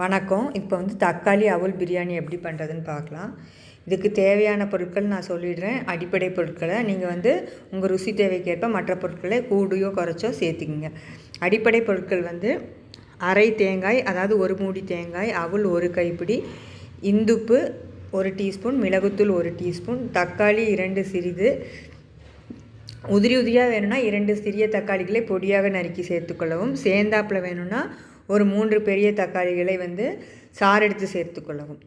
வணக்கம். இப்போ வந்து தக்காளி அவல் பிரியாணி எப்படி பண்ணுறதுன்னு பார்க்கலாம். இதுக்கு தேவையான பொருட்கள் நான் சொல்லிடுறேன். அடிப்படை பொருட்களை நீங்கள் வந்து உங்கள் ருசி தேவைக்கேற்ப மற்ற பொருட்களை கூடையோ குறைச்சோ சேர்த்துக்குங்க. அடிப்படை பொருட்கள் வந்து அரை தேங்காய் அதாவது ஒரு மூடி தேங்காய் அவல் ஒரு கைப்பிடி இந்துப்பு ஒரு டீஸ்பூன் மிளகுத்தூள் ஒரு டீஸ்பூன் தக்காளி இரண்டு சிறிது. உதிரி உதிரியாக வேணும்னா இரண்டு சிறிய தக்காளிகளை பொடியாக நறுக்கி சேர்த்துக்கொள்ளவும். சேந்தாப்பில் வேணும்னா ஒரு மூன்று பெரிய தக்காளிகளை வந்து சாறு எடுத்து சேர்த்துக்கொள்ளவும்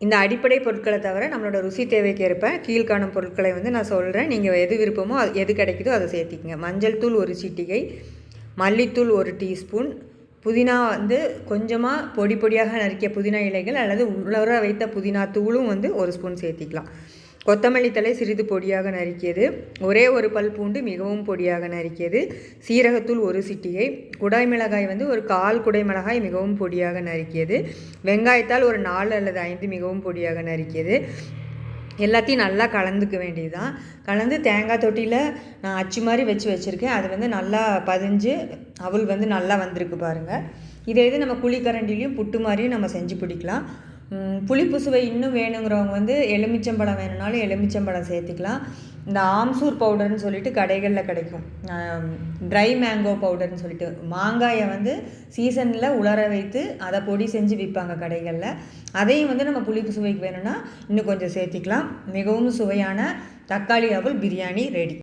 இந்த அடிப்படை பொருட்களை தவிர நம்மளோட ருசி தேவைக்கேற்ப கீழ்காணும் பொருட்களை வந்து நான் சொல்கிறேன் நீங்கள் எது விருப்பமோ அது எது கிடைக்குதோ அதை சேர்த்திக்கங்க. மஞ்சள் தூள் ஒரு சிட்டிகை மல்லித்தூள் ஒரு டீஸ்பூன் புதினா வந்து கொஞ்சமாக பொடி பொடியாக நறுக்கிய புதினா இலைகள் அல்லது உலர வைத்த புதினா தூளும் வந்து ஒரு ஸ்பூன் சேர்த்திக்கலாம். கொத்தமல்லி தலை சிறிது பொடியாக நறுக்கியது. ஒரே ஒரு பல் பூண்டு மிகவும் பொடியாக நறுக்கியது. சீரகத்தூள் ஒரு சிட்டிகை. குடை மிளகாய் வந்து ஒரு கால் குடை மிளகாய் மிகவும் பொடியாக நறுக்கியது. வெங்காயத்தால் ஒரு நாலு அல்லது ஐந்து மிகவும் பொடியாக நறுக்கியது. எல்லாத்தையும் நல்லா கலந்துக்க வேண்டியது தான் கலந்து தேங்காய் தொட்டியில் நான் அச்சு மாதிரி வச்சு வச்சுருக்கேன். அது வந்து நல்லா பதிஞ்சு அவள் வந்து நல்லா வந்திருக்கு பாருங்கள் இதே இது நம்ம குழிக்கரண்டிலையும் புட்டு மாதிரியும் நம்ம செஞ்சு பிடிக்கலாம். புளிப்பு சுவை இன்னும் வேணுங்கிறவங்க வந்து எலுமிச்சம்பழம் வேணும்னாலும் எலுமிச்சம்பழம் சேர்த்துக்கலாம். இந்த ஆம்சூர் பவுடர்னு சொல்லிட்டு கடைகளில் கிடைக்கும். ட்ரை மேங்கோ பவுடர்னு சொல்லிட்டு மாங்காயை வந்து சீசனில் உலர வைத்து அதை பொடி செஞ்சு விற்பாங்க கடைகளில். அதையும் வந்து நம்ம புளிப்பு சுவைக்கு வேணும்னா இன்னும் கொஞ்சம் சேர்த்திக்கலாம். மிகவும் சுவையான தக்காளி அவல் பிரியாணி ரெடி